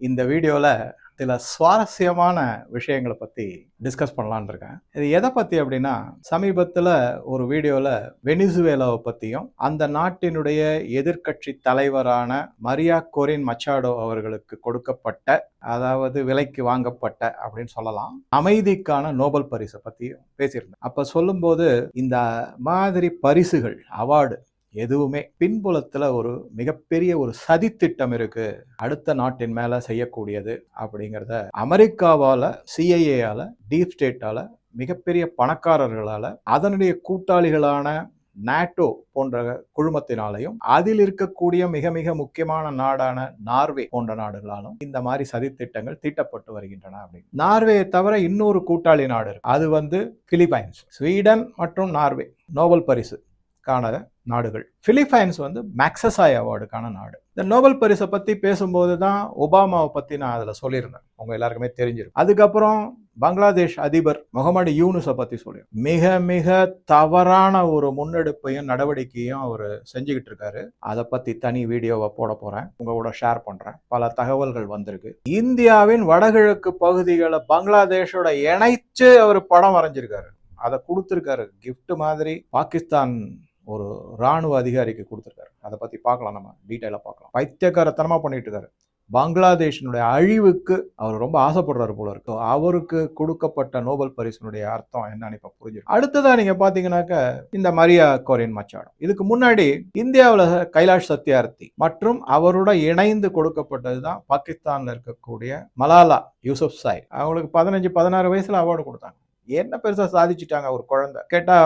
இந்த வீடியோவில் சில சுவாரஸ்யமான விஷயங்களை பற்றி டிஸ்கஸ் பண்ணலான்னு இருக்கேன். இது எதை பற்றி அப்படின்னா சமீபத்தில் ஒரு வீடியோவில் வெனிசுவேலாவை பற்றியும் அந்த நாட்டினுடைய எதிர்க்கட்சி தலைவரான மரியா கொரின் மச்சாடோ அவர்களுக்கு கொடுக்கப்பட்ட அதாவது விலைக்கு வாங்கப்பட்ட அப்படின்னு சொல்லலாம் அமைதிக்கான நோபல் பரிசை பற்றியும் பேசியிருந்தேன். அப்போ சொல்லும்போது இந்த மாதிரி பரிசுகள் அவார்டு எதுவுமே பின்புலத்துல ஒரு மிகப்பெரிய ஒரு சதித்திட்டம் இருக்கு. அடுத்த நாட்டின் மேல செய்யக்கூடியது அப்படிங்கிறத அமெரிக்காவால சிஐஏயால டீப் ஸ்டேட்டால மிகப்பெரிய பணக்காரர்களால அதனுடைய கூட்டாளிகளான நாட்டோ போன்ற குழுமத்தினாலையும் அதில் இருக்கக்கூடிய மிக மிக முக்கியமான நாடான நார்வே போன்ற நாடுகளாலும் இந்த மாதிரி சதித்திட்டங்கள் தீட்டப்பட்டு வருகின்றன அப்படின்னு. நார்வேயை தவிர இன்னொரு கூட்டாளி நாடு அது வந்து பிலிப்பைன்ஸ். ஸ்வீடன் மற்றும் நார்வே. நோபல் பரிசு. காண நாடுகள். பிலிப்பைன்ஸ் வந்து மேக்சசாய் அவார்டுக்கான நாடு. இந்த நோபல் பரிசை பற்றி பேசும்போது தான் ஒபாமாவை பற்றி நான் அதில் சொல்லியிருந்தேன். உங்க எல்லாருக்குமே தெரிஞ்சிருக்கும். அதுக்கப்புறம் பங்களாதேஷ் அதிபர் முகமது யூனுஸை பற்றி சொல்லியிருக்கேன் மிக மிக தவறான ஒரு முன்னெடுப்பையும் நடவடிக்கையும் அவர் செஞ்சுக்கிட்டு இருக்காரு. அதை பற்றி தனி வீடியோவை போட போகிறேன் உங்களோட ஷேர் பண்ணுறேன் பல தகவல்கள் வந்திருக்கு. இந்தியாவின் வடகிழக்கு பகுதிகளை பங்களாதேஷோட இணைச்சு அவர் படம் வரைஞ்சிருக்காரு. அதை கொடுத்துருக்காரு. கிஃப்ட் மாதிரி. பாகிஸ்தான் ஒரு ராணுவ அதிகாரிக்கு கொடுத்துருக்காரு. அதை பற்றி பார்க்கலாம் நம்ம டீட்டெயிலாக பார்க்கலாம். பைத்தியக்காரத்தனமாக பண்ணிட்டு இருக்காரு. பங்களாதேஷினுடைய அழிவுக்கு அவர் ரொம்ப ஆசைப்படுறாரு போல இருக்கு. அவருக்கு கொடுக்கப்பட்ட நோபல் பரிசுனுடைய அர்த்தம் என்னன்னு இப்போ புரிஞ்சிடும் அடுத்ததா நீங்க பாத்தீங்கன்னாக்க இந்த மரியா கோரியன் மச்சாடம் இதுக்கு முன்னாடி இந்தியாவில் கைலாஷ் சத்யார்த்தி மற்றும் அவரோட இணைந்து கொடுக்கப்பட்டது தான் பாகிஸ்தான்ல இருக்கக்கூடிய மலாலா யூசப் சாய். அவங்களுக்கு பதினஞ்சு பதினாறு வயசுல அவார்டு கொடுத்தாங்க. என்ன பெருசா சாதிச்சுட்டாங்க ஒரு குழந்தை? கேட்டா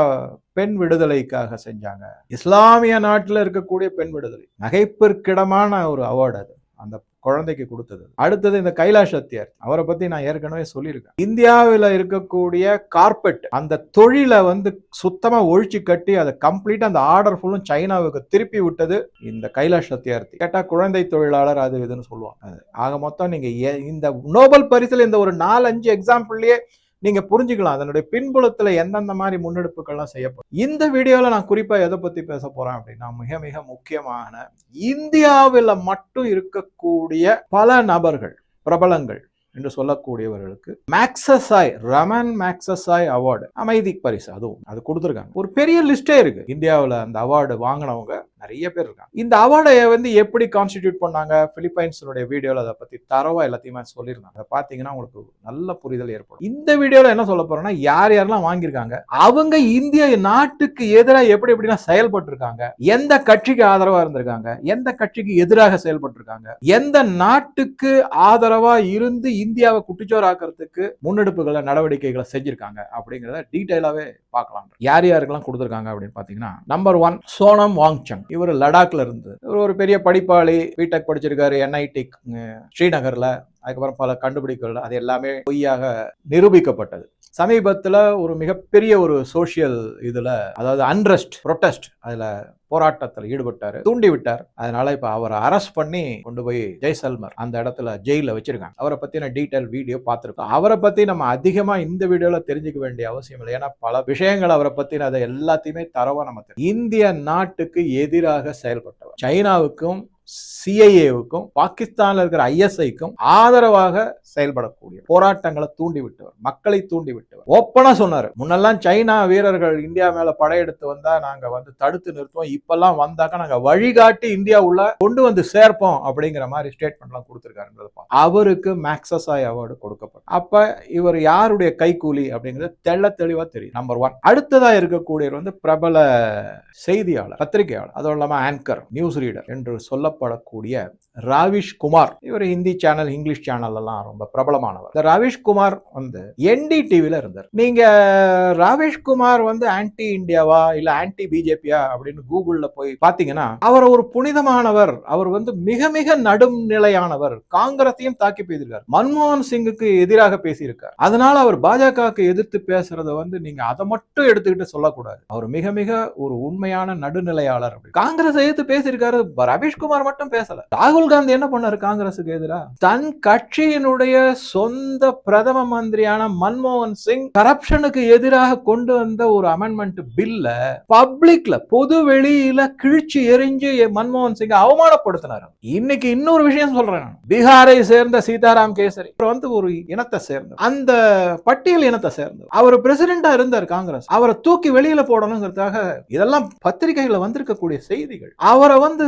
பெண் விடுதலைக்காக செஞ்சாங்க. இஸ்லாமிய நாட்டில் இருக்கக்கூடிய பெண் விடுதலை. நகைப்பிற்கிடமான ஒரு அவார்டு அது. அந்த குழந்தைக்கு கொடுத்தது. அடுத்தது இந்த கைலாஷ் அத்தியார். அவரை பத்தி நான் ஏற்கனவே சொல்லியிருக்கேன். இந்தியாவில் இருக்கக்கூடிய கார்பெட் அந்த தொழிலை வந்து சுத்தமா ஒழிச்சு கட்டி அதை கம்ப்ளீட்டா அந்த ஆர்டர் ஃபுல்லும் சைனாவுக்கு திருப்பி விட்டது இந்த கைலாஷ் சத்யார்த்தி கேட்டா குழந்தை தொழிலாளர் அது இதுன்னு சொல்லுவாங்க. ஆக மொத்தம் நீங்க இந்த நோபல் பரிசுல இந்த ஒரு நாலஞ்சு எக்ஸாம்பிள்லயே நீங்க புரிஞ்சுக்கலாம் அதனுடைய பின்புலத்துல எந்தெந்த மாதிரி முன்னெடுப்புகள்லாம் செய்யப்படும். இந்த வீடியோல நான் குறிப்பா எதை பத்தி பேச போறேன் அப்படின்னா மிக மிக முக்கியமான இந்தியாவில் மட்டும் இருக்கக்கூடிய பல நபர்கள் பிரபலங்கள் என்று சொல்லக்கூடியவர்களுக்கு மேக்சசாய் ரமன் மேக்சசாய் அவார்டு அமைதி பரிசு. அதுவும் அது கொடுத்துருக்காங்க. ஒரு பெரிய லிஸ்டே இருக்கு. இந்தியாவில் அந்த அவார்டு வாங்கினவங்க நிறைய பேர் இருக்காங்க. இந்த அவார்டை வந்து எப்படி கான்ஸ்டிடியூட் பண்ணாங்க? பிலிப்பைன்ஸினுடைய வீடியோவில் அதை பற்றி தரவா எல்லாத்தையுமே சொல்லியிருந்தாங்க. அதை பார்த்தீங்கன்னா உங்களுக்கு நல்ல புரிதல் ஏற்படும். இந்த வீடியோவில் என்ன சொல்ல போறேன்னா யார் யாரெல்லாம் வாங்கியிருக்காங்க? அவங்க இந்திய நாட்டுக்கு எதிராக எப்படி எப்படிலாம் செயல்பட்டு இருக்காங்க எந்த கட்சிக்கு ஆதரவாக இருந்திருக்காங்க? எந்த கட்சிக்கு எதிராக செயல்பட்டு இருக்காங்க எந்த நாட்டுக்கு ஆதரவாக இருந்து இந்தியாவை குட்டிச்சோராக்கிறதுக்கு முன்னெடுப்புகளை நடவடிக்கைகளை செஞ்சிருக்காங்க அப்படிங்கிறத டீட்டெயிலாகவே பார்க்கலாம். யார் யாருக்கெல்லாம் கொடுத்துருக்காங்க அப்படின்னு பார்த்தீங்கன்னா நம்பர் ஒன் சோனம் வாங்சங். இவர் லடாக்ல இருந்து. இவர் ஒரு பெரிய படிப்பாளி பிடெக் படிச்சிருக்காரு என்ஐடி ஸ்ரீநகரில் அதுக்கப்புறம் பல கண்டுபிடிப்புகள் அது எல்லாமே பொய்யாக நிரூபிக்கப்பட்டது. சமீபத்தில் ஒரு மிகப்பெரிய ஒரு சோஷியல் இதில் அதாவது அன்ரெஸ்ட் ப்ரொட்டஸ்ட் அதில் போராட்டத்தில் ஈடுபட்டார். தூண்டி விட்டார் அதனால இப்போ அவரை அரெஸ்ட் பண்ணி கொண்டு போய் ஜெய்சல்மர் அந்த இடத்துல ஜெயிலில் வச்சிருக்காங்க. அவரை பற்றின டீட்டெயில் வீடியோ பார்த்துருக்கோம் அவரை பற்றி நம்ம அதிகமாக இந்த வீடியோவில் தெரிஞ்சுக்க வேண்டிய அவசியம் இல்லை. ஏன்னா பல விஷயங்கள் அவரை பற்றின அதை எல்லாத்தையுமே தரவா நம்ம தெரியும். இந்திய நாட்டுக்கு எதிராக செயல்பட்டவர். சைனாவுக்கும் சிஐஏவுக்கும் பாகிஸ்தானில் இருக்கிற ஐஎஸ்ஐக்கும் ஆதரவாக செயல்படக்கூடிய போராட்டங்களை தூண்டி விட்டவர் மக்களை தூண்டி விட்டவர் ஓப்பனா சொன்னாரு முன்னெல்லாம் சைனா வீரர்கள் இந்தியா மேல படையெடுத்து வந்தா நாங்க வந்து தடுத்து நிறுத்துவோம் இப்பெல்லாம் வந்தாக்க நாங்க வழிகாட்டி இந்தியா உள்ள கொண்டு வந்து சேர்ப்போம் அப்படிங்கிற மாதிரி ஸ்டேட்மெண்ட்லாம் கொடுத்துருக்காருன்றத பார்ப்போம். அவருக்கு மேக்சசாய் அவார்டு கொடுக்கப்படும் அப்ப இவர் யாருடைய கைக்கூலி அப்படிங்கிறது தெள்ள தெளிவா தெரியும். நம்பர் ஒன் அடுத்ததா இருக்கக்கூடியவர் வந்து பிரபல செய்தியாளர் பத்திரிகையாளர் அதுவும் இல்லாம ஆங்கர் நியூஸ் ரீடர் என்று சொல்லப்படக்கூடிய ராவிஷ் குமார் இவர் ஹிந்தி சேனல் இங்கிலீஷ் சேனல் எல்லாம் ரொம்ப பிரபலமானவர். இந்த ரவிஷ்குமார் வந்து என்டி டிவில இருந்தார். நீங்க ரவிஷ்குமார் வந்து ஆன்டி இந்தியாவா இல்ல ஆன்டி பிஜேபியா அப்படின்னு கூகுள்ல போய் பாத்தீங்கன்னா அவர் ஒரு புனிதமானவர் அவர் வந்து மிக மிக நடுநிலையானவர் காங்கிரஸையும் தாக்கி பேசியிருக்கார் மன்மோகன் சிங்குக்கு எதிராக பேசியிருக்கார். அதனால அவர் பாஜகவுக்கு எதிர்த்து பேசுறத வந்து நீங்க அதை மட்டும் எடுத்துக்கிட்டு சொல்லக்கூடாது. அவர் மிக மிக ஒரு உண்மையான நடுநிலையாளர் அப்படி. காங்கிரஸ் எதிர்த்து பேசியிருக்காரு ரவிஷ்குமார் ரவீஷ்குமார் மட்டும் பேசல. ராகுல் காந்தி என்ன பண்ணாரு காங்கிரசுக்கு எதிராக தன் கட்சியினுடைய சொந்த பிரதம மந்திரியான மன்மோகன் சிங் கரப்ஷனுக்கு எதிராக கொண்டு வந்த ஒரு அமெண்ட்மெண்ட் பில்ல பப்ளிக்ல பொது வெளியில கிழிச்சு எரிஞ்சு மன்மோகன் சிங் அவமானப்படுத்தினார். இன்னைக்கு இன்னொரு விஷயம் சொல்றேன் பீகாரை சேர்ந்த சீதாராம் கேசரி வந்து ஒரு இனத்தை சேர்ந்த அந்த பட்டியல் இனத்தை சேர்ந்த அவர் பிரசிடென்டா இருந்தார் காங்கிரஸ். அவரை தூக்கி வெளியில போடணுங்கிறதுக்காக இதெல்லாம் பத்திரிகைகளை வந்திருக்கக்கூடிய செய்திகள். அவரை வந்து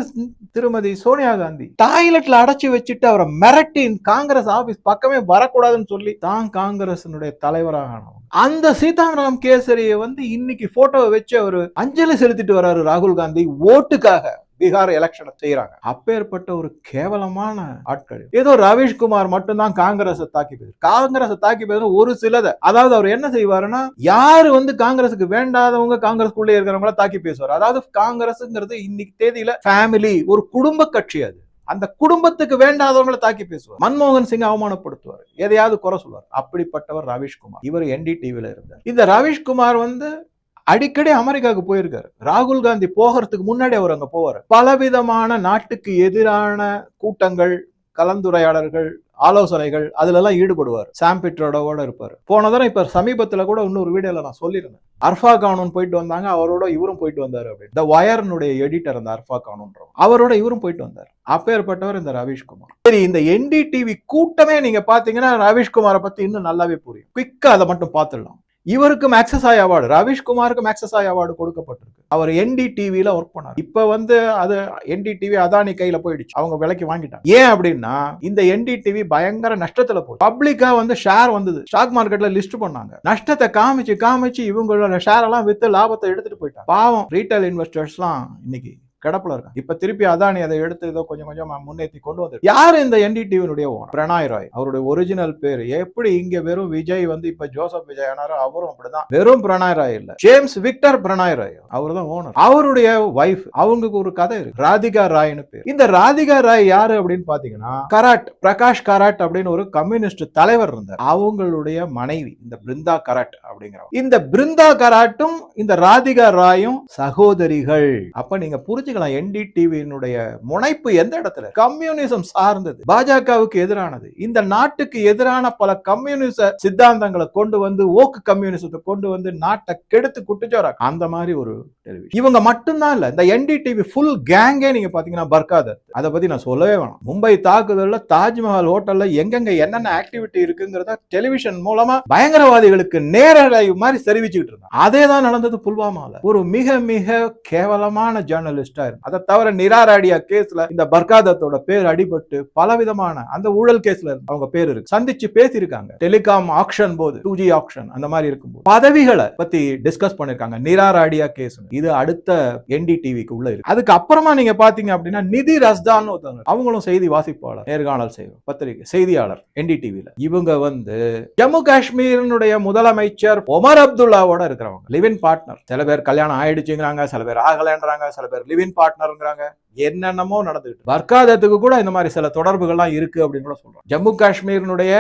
திருமதி சோனியா காந்தி டாய்லெட்ல அடைச்சு வச்சுட்டு அவரை மிரட்டி காங்கிரஸ் ஆபீஸ் பக்கமே வரக்கூடாதுன்னு சொல்லி தான் காங்கிரசினுடைய தலைவராக ஆனவர் அந்த சீதாராம் கேசரியை வந்து இன்னைக்கு போட்டோவை வச்சு அவர் அஞ்சலி செலுத்திட்டு வர்றாரு ராகுல் காந்தி ஓட்டுக்காக பீகார் எலெக்ஷனை செய்யறாங்க. அப்பேற்பட்ட ஒரு கேவலமான ஆட்கள். ஏதோ ரவீஷ்குமார் மட்டும்தான் காங்கிரஸை தாக்கி பேசு காங்கிரஸை தாக்கி பேசுற ஒரு சிலத. அதாவது அவர் என்ன செய்வாருன்னா யாரு வந்து காங்கிரஸுக்கு வேண்டாதவங்க காங்கிரஸ்குள்ளே இருக்கிறவங்கள தாக்கி பேசுவார். அதாவது காங்கிரஸ்ங்கிறது இன்னைக்கு தேதியில ஃபேமிலி ஒரு குடும்ப கட்சி அது. அந்த குடும்பத்துக்கு வேண்டாதவங்களை தாக்கி பேசுவார். மன்மோகன் சிங் அவமானப்படுத்துவார். எதையாவது குறை சொல்வார். அப்படிப்பட்டவர் ரவீஷ்குமார். இவர் என்டிடிவில இருந்தார். இந்த ரவீஷ்குமார் வந்து அடிக்கடி அமெரிக்காவுக்கு போயிருக்காரு. ராகுல் காந்தி போகிறதுக்கு முன்னாடி அவர் அங்க போவார். பலவிதமான நாட்டுக்கு எதிரான கூட்டங்கள் கலந்துரையாடல்கள் ஆலோசனைகள் அதுலெல்லாம் ஈடுபடுவார். சாம் பிட்ரோடோட இருப்பார். போன தடவை இப்ப சமீபத்துல கூட இன்னொரு வீடியோல நான் சொல்லியிருந்தேன். அர்ஃபா கானூன் போயிட்டு வந்தாங்க அவரோட இவரும் போயிட்டு வந்தார் அப்படின்னு. இந்த வயர்னுடைய எடிட்டர் அந்த அர்ஃபா கானூன்ற அவரோட இவரும் போயிட்டு வந்தார். அப்பேற்பட்டவர் இந்த ரவீஷ்குமார் சரி இந்த என்டிடிவி கூட்டமே நீங்க பாத்தீங்கன்னா ரவீஷ்குமாரை பத்தி இன்னும் நல்லாவே புரியும். குவிக்கா அதை மட்டும் பார்த்துடலாம் இவருக்கு ஆய் அவார்டு ரவீஷ்குமாருக்கு ஆய் அவார்டு கொடுக்கப்பட்டிருக்கு. அவர் என்டிடிவியில் ஒர்க் பண்ணார். இப்ப வந்து அது என்டிடிவி அதானி கையில போயிடுச்சு. அவங்க விலைக்கு வாங்கிட்டாங்க. ஏன் அப்படின்னா இந்த என்டிடிவி பயங்கர நஷ்டத்துல போய் பப்ளிக்கா வந்து ஷேர் வந்தது. ஸ்டாக் மார்க்கெட்ல லிஸ்ட் பண்ணாங்க. நஷ்டத்தை காமிச்சு காமிச்சு இவங்களோட ஷேர் எல்லாம் வித்து லாபத்தை எடுத்துட்டு போயிட்டாங்க. பாவம் ரீட்டைல் இன்வெஸ்டர்ஸ்லாம் இன்னைக்கு கிடப்புல இருக்காங்க இப்ப திருப்பி அதானி அதை எடுத்து ஏதோ கொஞ்சம் கொஞ்சம் முன்னேற்றி கொண்டு வந்து யார் இந்த என்டிடிவினுடைய ஓனர் பிரணாய் ராய். அவருடைய ஒரிஜினல் பேர். எப்படி இங்க வெறும் விஜய் வந்து இப்ப ஜோசப் விஜய் ஆனாரோ அவரும் அப்படிதான். வெறும் பிரணாய் ராய் இல்ல. James Victor Prannoy Roy. அவர் தான் ஓனர் அவருடைய ஒய்ஃப் அவங்களுக்கு ஒரு கதை இருக்கு. ராதிகா ராய்னு பேர். இந்த ராதிகா ராய் யாரு அப்படின்னு பாத்தீங்கன்னா கராட் பிரகாஷ் கராட் அப்படின்னு ஒரு கம்யூனிஸ்ட் தலைவர் இருந்தார். அவங்களுடைய மனைவி இந்த பிருந்தா கராட் அப்படிங்கிறவங்க. இந்த பிருந்தா கராட்டும் இந்த ராதிகா ராயும் சகோதரிகள். அப்ப நீங்க புரிஞ்சு புரிஞ்சுக்கலாம் என்டிடிவியினுடைய முனைப்பு எந்த இடத்துல கம்யூனிசம் சார்ந்தது. பாஜகவுக்கு எதிரானது. இந்த நாட்டுக்கு எதிரான பல கம்யூனிச சித்தாந்தங்களை கொண்டு வந்து ஓக்கு கம்யூனிசத்தை கொண்டு வந்து நாட்டை கெடுத்து குட்டிச்சோரா அந்த மாதிரி ஒரு டெலிவிஷன். இவங்க மட்டும்தான் இல்ல. இந்த என்டிடிவி ஃபுல் கேங்கே நீங்க பாத்தீங்கன்னா பர்காதர். அதை பத்தி நான் சொல்லவே வேணாம். மும்பை தாக்குதல்ல தாஜ்மஹால் ஹோட்டல்ல எங்கெங்க என்னென்ன ஆக்டிவிட்டி இருக்குங்கிறத டெலிவிஷன் மூலமா பயங்கரவாதிகளுக்கு நேரடி மாதிரி தெரிவிச்சுக்கிட்டு இருந்தாங்க. அதே தான் நடந்தது புல்வாமால. ஒரு மிக மிக கேவலமான ஜேர்னலிஸ்டா இருக்கு அதை தவிர நிராராடியா கேஸ்ல இந்த பர்காதத்தோட பேர் அடிபட்டு பலவிதமான அந்த ஊழல் கேஸ்ல அவங்க பேர் இருக்கு. சந்திச்சு பேசியிருக்காங்க. டெலிகாம் ஆக்ஷன் போது டூ ஜி ஆக்ஷன் அந்த மாதிரி இருக்கும்போது. பதவிகளை பத்தி டிஸ்கஸ் பண்ணிருக்காங்க நிராராடியா கேஸ். இது அடுத்த என்டி டிவிக்கு உள்ள இருக்கு. அதுக்கு அப்புறமா நீங்க பாத்தீங்க அப்படின்னா நிதி ரஸ்தான் ஒருத்தவங்க அவங்களும் செய்தி வாசிப்பாளர் நேர்காணல் செய்வோம் பத்திரிகை செய்தியாளர் என்டி டிவில இவங்க வந்து ஜம்மு காஷ்மீரினுடைய முதலமைச்சர் ஒமர் அப்துல்லாவோட இருக்கிறவங்க. லிவின் பார்ட்னர் சில பேர் கல்யாணம் ஆயிடுச்சுங்கிறாங்க சில பேர் ஆகலன்றாங்க சில பேர் லிவின் பார்ட்னர்ங்கிறாங்க என்னென்னமோ நடந்துட்டு வர்க்காதத்துக்கு கூட இந்த மாதிரி சில தொடர்புகள்லாம் இருக்கு அப்படின்னு கூட சொல்றோம். ஜம்மு காஷ்மீரினுடைய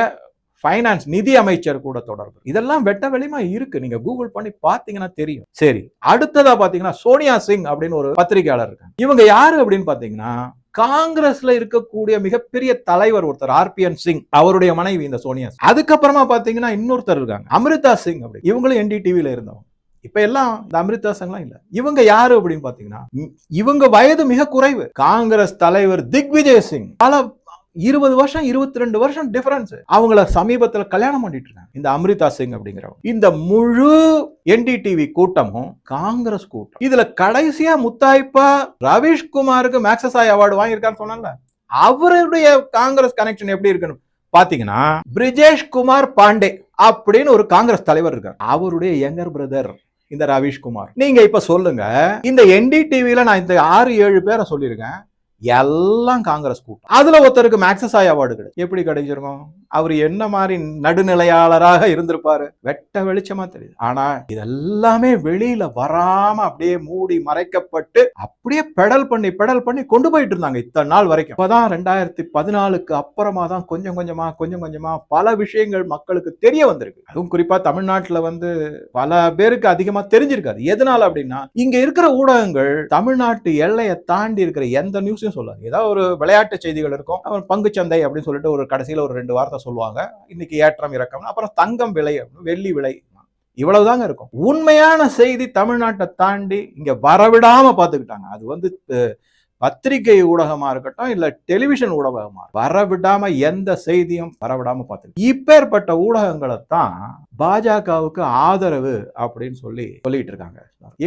ஃபைனான்ஸ் நிதி அமைச்சர் கூட தொடர்பு. இதெல்லாம் வெட்ட வெளிமா இருக்கு. நீங்க கூகுள் பண்ணி பாத்தீங்கன்னா தெரியும். சரி அடுத்ததா பாத்தீங்கன்னா சோனியா சிங் அப்படின்னு ஒரு பத்திரிகையாளர் இருக்காங்க. இவங்க யாரு அப்படின்னு பாத்தீங்கன்னா காங்கிரஸ்ல இருக்கக்கூடிய மிகப்பெரிய தலைவர் ஒருத்தர் ஆர்பிஎன் சிங் அவருடைய மனைவி இந்த சோனியா சிங். அதுக்கப்புறமா பாத்தீங்கன்னா இன்னொருத்தர் இருக்காங்க. அமிர்தா சிங் அப்படி. இவங்களும் என்டிடிவில இருந்தவங்க. இப்ப எல்லாம் இந்த அமிர்தா இல்ல. இவங்க யாரு அப்படின்னு பாத்தீங்கன்னா இவங்க வயது மிக குறைவு. காங்கிரஸ் தலைவர் திக்விஜய் சிங். பல இருபது வருஷம் இருபத்தி ரெண்டு வருஷம் டிஃபரன்ஸ் அவங்கள சமீபத்துல கல்யாணம் பண்ணிட்டு இருக்காங்க இந்த அமிர்தா சிங் அப்படிங்கிறவங்க. இந்த முழு என்டிடிவி கூட்டமும் காங்கிரஸ் கூட்டம். இதுல கடைசியா முத்தாய்ப்பா ரவீஷ்குமாருக்கு மேக்சசாய் அவார்டு வாங்கியிருக்கான்னு சொன்னால அவருடைய காங்கிரஸ் கனெக்ஷன் எப்படி இருக்குன்னு பாத்தீங்கன்னா பிரிஜேஷ் குமார் பாண்டே அப்படின்னு ஒரு காங்கிரஸ் தலைவர் இருக்கார். அவருடைய யங்கர் பிரதர் இந்த ரவீஷ்குமார். நீங்க இப்ப சொல்லுங்க இந்த என்டிடிவில நான் இந்த ஆறு ஏழு பேரை சொல்லியிருக்கேன். எல்லாம் காங்கிரஸ் கூட்டம். அதுல ஒருத்தருக்கு மேக்சசாய் அவார்டு கிடைக்கும் எப்படி கிடைச்சிருக்கும் அவர் என்ன மாதிரி நடுநிலையாளராக இருந்திருப்பாரு? வெட்ட வெளிச்சமா தெரியுது. ஆனா இதெல்லாமே வெளியில வராம அப்படியே மூடி மறைக்கப்பட்டு அப்படியே பெடல் பண்ணி பெடல் பண்ணி கொண்டு போயிட்டு இருந்தாங்க இத்தனை நாள் வரைக்கும். இப்பதான் ரெண்டாயிரத்தி பதினாலுக்கு அப்புறமா தான் கொஞ்சம் கொஞ்சமா கொஞ்சம் கொஞ்சமா பல விஷயங்கள் மக்களுக்கு தெரிய வந்திருக்கு. அதுவும் குறிப்பா தமிழ்நாட்டுல வந்து பல பேருக்கு அதிகமா தெரிஞ்சிருக்காது. எதனால அப்படின்னா இங்க இருக்கிற ஊடகங்கள் தமிழ்நாட்டு எல்லையை தாண்டி இருக்கிற எந்த நியூஸும் விஷயம் சொல்லாது ஏதாவது ஒரு விளையாட்டு செய்திகள் இருக்கும். அப்புறம் பங்குச்சந்தை அப்படின்னு சொல்லிட்டு ஒரு கடைசியில் ஒரு ரெண்டு வார்த்தை சொல்லுவாங்க. இன்னைக்கு ஏற்றம் இறக்கம் அப்புறம் தங்கம் விலை வெள்ளி விலை இவ்வளவுதாங்க இருக்கும். உண்மையான செய்தி தமிழ்நாட்டை தாண்டி இங்க வரவிடாம பார்த்துக்கிட்டாங்க. அது வந்து பத்திரிகை ஊடகமா இருக்கட்டும் இல்ல டெலிவிஷன் ஊடகமா வரவிடாம எந்த செய்தியும் வரவிடாம பார்த்து இப்பேற்பட்ட ஊடகங்களை தான் பாஜகவுக்கு ஆதரவு அப்படின்னு சொல்லி சொல்லிட்டு இருக்காங்க.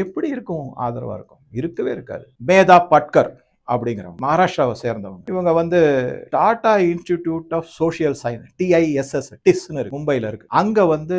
எப்படி இருக்கும் ஆதரவா இருக்கும்? இருக்கவே இருக்காது. மேதா பட்கர். அப்படிங்கிறவங்க. மகாராஷ்டிராவை சேர்ந்தவங்க. இவங்க வந்து Tata institute of social science TISS டிஸ்னு இருக்கு மும்பையில் இருக்கு. அங்கே வந்து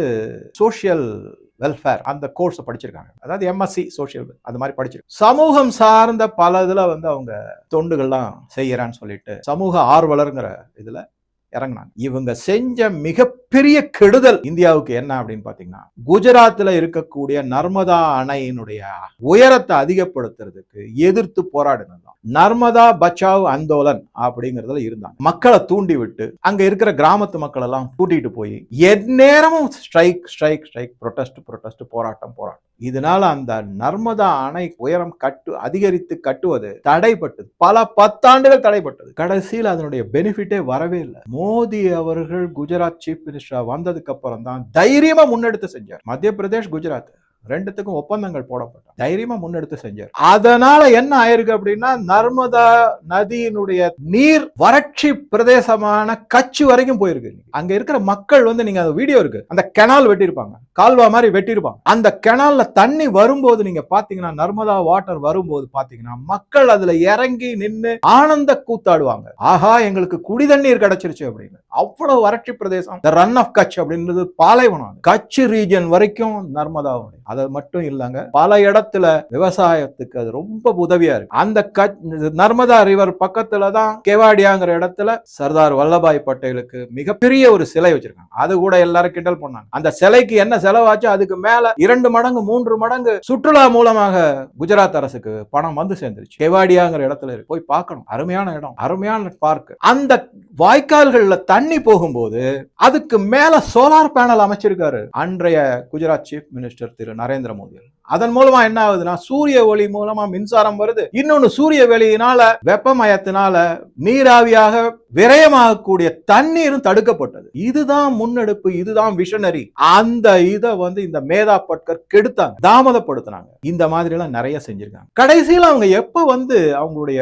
சோஷியல் வெல்ஃபேர் அந்த கோர்ஸை படிச்சிருக்காங்க. அதாவது எம்எஸ்சி சோஷியல் அந்த மாதிரி படிச்சிருக்காங்க. சமூகம் சார்ந்த பல இதில் வந்து அவங்க தொண்டுகள்லாம் செய்யறான்னு சொல்லிட்டு சமூக ஆர்வலருங்கிற இதில் இறங்கினாங்க. இவங்க செஞ்ச மிகப்பெரிய கெடுதல் இந்தியாவுக்கு என்ன அப்படின்னு பார்த்தீங்கன்னா குஜராத்தில் இருக்கக்கூடிய நர்மதா அணையினுடைய உயரத்தை அதிகப்படுத்துறதுக்கு எதிர்த்து போராடினது நர்மதா பச்சாவ் அந்தோலன் அப்படிங்கிறதுல இருந்தாங்க. மக்களை தூண்டி விட்டு அங்க இருக்கிற கிராமத்து மக்கள் எல்லாம் கூட்டிட்டு போய் எந்நேரமும் strike strike strike protest protest போராட்டம் போராட்டம். இதனால அந்த நர்மதா அணை உயரம் கட்டு அதிகரித்து கட்டுவது தடைப்பட்டது பல பத்தாண்டுகள் தடைப்பட்டது கடைசியில் அதனுடைய பெனிஃபிட்டே வரவே இல்லை. மோடி அவர்கள் குஜராத் சீஃப் மினிஸ்டரா வந்ததுக்கு அப்புறம் தான் தைரியமா முன்னெடுத்து செஞ்சார். மத்திய பிரதேஷ் குஜராத். ரெண்டுத்துக்கும் ஒப்பந்தங்கள் போடப்பட்ட தைரியமா முன்னெடுத்து செஞ்சார். அதனால என்ன ஆயிருக்கு அப்படின்னா நர்மதா நதியினுடைய நீர் வறட்சி பிரதேசமான கட்சி வரைக்கும் போயிருக்கு அங்க இருக்கிற மக்கள் வந்து நீங்க அந்த வீடியோ இருக்கு அந்த கெனால் வெட்டியிருப்பாங்க. கால்வா மாதிரி வெட்டியிருப்பாங்க. அந்த கெனால்ல தண்ணி வரும்போது நீங்க பாத்தீங்கன்னா நர்மதா வாட்டர் வரும்போது பாத்தீங்கன்னா மக்கள் அதுல இறங்கி நின்னு ஆனந்த கூத்தாடுவாங்க. ஆஹா எங்களுக்கு குடி தண்ணீர் கிடைச்சிருச்சு அப்படின்னு. அவ்வளவு வறட்சி பிரதேசம். ரன் ஆஃப் கட்ச் அப்படின்றது பாலைவனம் கட்ச் ரீஜன் வரைக்கும் நர்மதாவுடைய. அது மட்டும் இல்லைங்க பல இடத்துல விவசாயத்துக்கு அது ரொம்ப உதவியா இருக்கு. அந்த நர்மதா ரிவர் பக்கத்துல தான் கெவாடியாங்கிற இடத்துல சர்தார் வல்லபாய் பட்டேலுக்கு மிகப்பெரிய ஒரு சிலை வச்சிருக்காங்க. அது கூட எல்லாரும் கிண்டல் பண்ணாங்க. அந்த சிலைக்கு என்ன செலவாச்சோ அதுக்கு மேல இரண்டு மடங்கு மூன்று மடங்கு சுற்றுலா மூலமாக குஜராத் அரசுக்கு பணம் வந்து சேர்ந்துருச்சு. கெவாடியாங்கிற இடத்துல இருக்கு. போய் பார்க்கணும். அருமையான இடம். அருமையான பார்க் அந்த வாய்க்கால்கள்ல தண்ணி போகும்போது அதுக்கு மேல சோலார் பேனல் அமைச்சிருக்காரு. அன்றைய குஜராத் சீஃப் மினிஸ்டர் திரு நரேந்திர மோடி. அதன் மூலமா என்ன ஆகுதுன்னா சூரிய ஒளி மூலமா மின்சாரம் வருது. இன்னொன்னு சூரிய வெளியினால வெப்பமயத்தினால நீராவியாக விரயமாகக்கூடிய தண்ணீரும் தடுக்கப்பட்டது. இதுதான் முன்னெடுப்பு இதுதான் விஷனரி அந்த இதை வந்து இந்த மேதா பட்கர் கெடுத்தாங்க தாமதப்படுத்தினாங்க. இந்த மாதிரி எல்லாம் நிறைய செஞ்சிருக்காங்க. கடைசியில அவங்க எப்ப வந்து அவங்களுடைய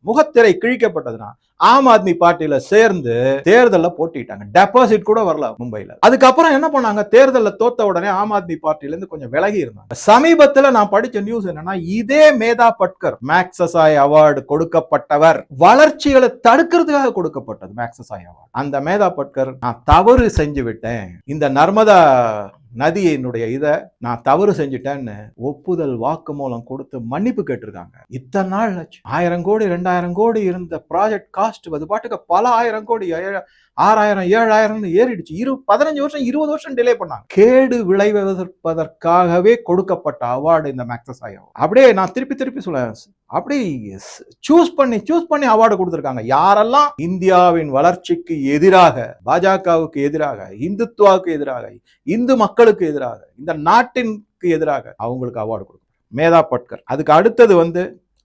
முகத்திரை கிழிக்கப்பட்டதுன்னா ஆம் ஆத்மி பார்ட்டியில சேர்ந்து தேர்தலில் போட்டிட்டாங்க. டெபாசிட் கூட வரல மும்பையில. அதுக்கப்புறம் என்ன பண்ணாங்க? தேர்தலில் தோத்த உடனே ஆம் ஆத்மி பார்ட்டில இருந்து கொஞ்சம் விலகி இருந்தாங்க. சமீபத்தில் நான் படிச்ச நியூஸ் என்னன்னா இதே மேதா பட்கர் மேக்ஸசாய் அவார்டு கொடுக்கப்பட்டவர். வளர்ச்சிகளை தடுக்கிறதுக்காக கொடுக்கப்பட்டது மேக்ஸசாய் அவார்டு அந்த மேதா பட்கர் நான் தவறு செஞ்சு விட்டேன். இந்த நர்மதா நதியினுடைய இதை நான் தவறு செஞ்சுட்டேன்னு ஒப்புதல் வாக்குமூலம் கொடுத்து மன்னிப்பு கேட்டிருக்காங்க. இத்தனை நாள் ஆயிரம் கோடி ரெண்டாயிரம் கோடி இருந்த ப்ராஜெக்ட் காஸ்ட் அது பாட்டுக்கு பல ஆயிரம் கோடி ஆறாயிரம் ஏழாயிரம்னு ஏறிடுச்சு. இரு பதினஞ்சு வருஷம் இருபது வருஷம் டிலே பண்ணாங்க. கேடு விளைவிப்பதற்காகவே கொடுக்கப்பட்ட அவார்டு இந்த மேக்சஸ் அவார்டு அப்படியே நான் திருப்பி திருப்பி சொல்ல அப்படி சூஸ் பண்ணி சூஸ் பண்ணி அவார்டு கொடுத்துருக்காங்க. யாரெல்லாம் இந்தியாவின் வளர்ச்சிக்கு எதிராக பாஜகவுக்கு எதிராக இந்துத்துவாவுக்கு எதிராக இந்து மக்களுக்கு எதிராக இந்த நாட்டிற்கு எதிராக அவங்களுக்கு அவார்டு கொடுக்கும் மேதா பட்கர். அதுக்கு அடுத்தது வந்து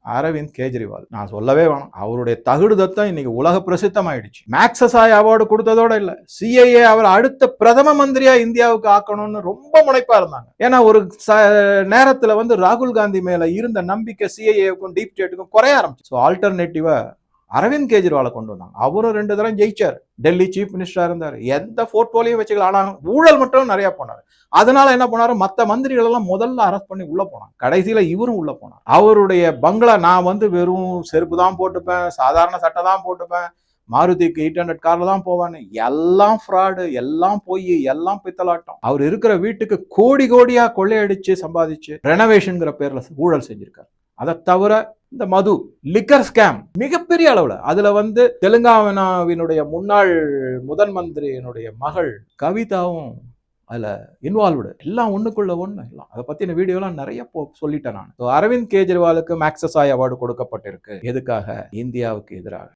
அரவிந்த் கெஜ்ரிவால். நான் சொல்லவே வேணும். அவருடைய தகுடு தத்தம் இன்னைக்கு உலக பிரசித்தமாயிடுச்சு. மேக்ஸசாய் அவார்டு கொடுத்ததோட இல்ல. சிஐஏ அவர் அடுத்த பிரதம மந்திரியா இந்தியாவுக்கு ஆக்கணும்னு ரொம்ப முனைப்பா இருந்தாங்க. ஏன்னா ஒரு ச- நேரத்துல வந்து ராகுல் காந்தி மேல இருந்த நம்பிக்கை சிஐஏக்கும் டீப் ஸ்டேட்டுக்கும் குறைய ஆரம்பிச்சு. ஸோ ஆல்டர்னேட்டிவா அரவிந்த் கெஜ்ரிவாலை கொண்டு வந்தாங்க. அவரும் ரெண்டு தடவை ஜெயிச்சார். டெல்லி சீஃப் மினிஸ்டராக இருந்தார். எந்த போர்ட்போலியும் வச்சுக்கலாம் ஆனால் ஊழல் மட்டும் நிறையா போனார். அதனால என்ன பண்ணாரு? மற்ற மந்திரிகள் எல்லாம் முதல்ல அரெஸ்ட் பண்ணி உள்ளே போனாங்க. கடைசியில் இவரும் உள்ளே போனார். அவருடைய பங்களா நான் வந்து வெறும் செருப்பு தான் போட்டுப்பேன் சாதாரண சட்டை தான் போட்டுப்பேன் மாருதிக்கு எயிட் ஹண்ட்ரட் காரில் தான் போவான்னு. எல்லாம் ஃப்ராடு எல்லாம் போய் எல்லாம் பித்தலாட்டம். அவர் இருக்கிற வீட்டுக்கு கோடி கோடியாக கொள்ளையடிச்சு சம்பாதிச்சு ரெனோவேஷனுங்கிற பேரில் ஊழல் செஞ்சுருக்காரு. அதை தவிர இந்த மது லிக்கர் ஸ்கேம் மிகப்பெரிய அளவில். அதில் வந்து தெலுங்கானாவினுடைய முன்னாள் முதன் மந்திரியினுடைய மகள் கவிதாவும் அதில் இன்வால்வ்டு எல்லாம் ஒன்றுக்குள்ள ஒன்று எல்லாம். அதை பற்றின வீடியோலாம் நிறைய போ சொல்லிட்டேன் நான். So, அரவிந்த் கெஜ்ரிவாலுக்கு மேக்சசாய் அவார்டு கொடுக்கப்பட்டிருக்கு. எதுக்காக? இந்தியாவுக்கு எதிராக.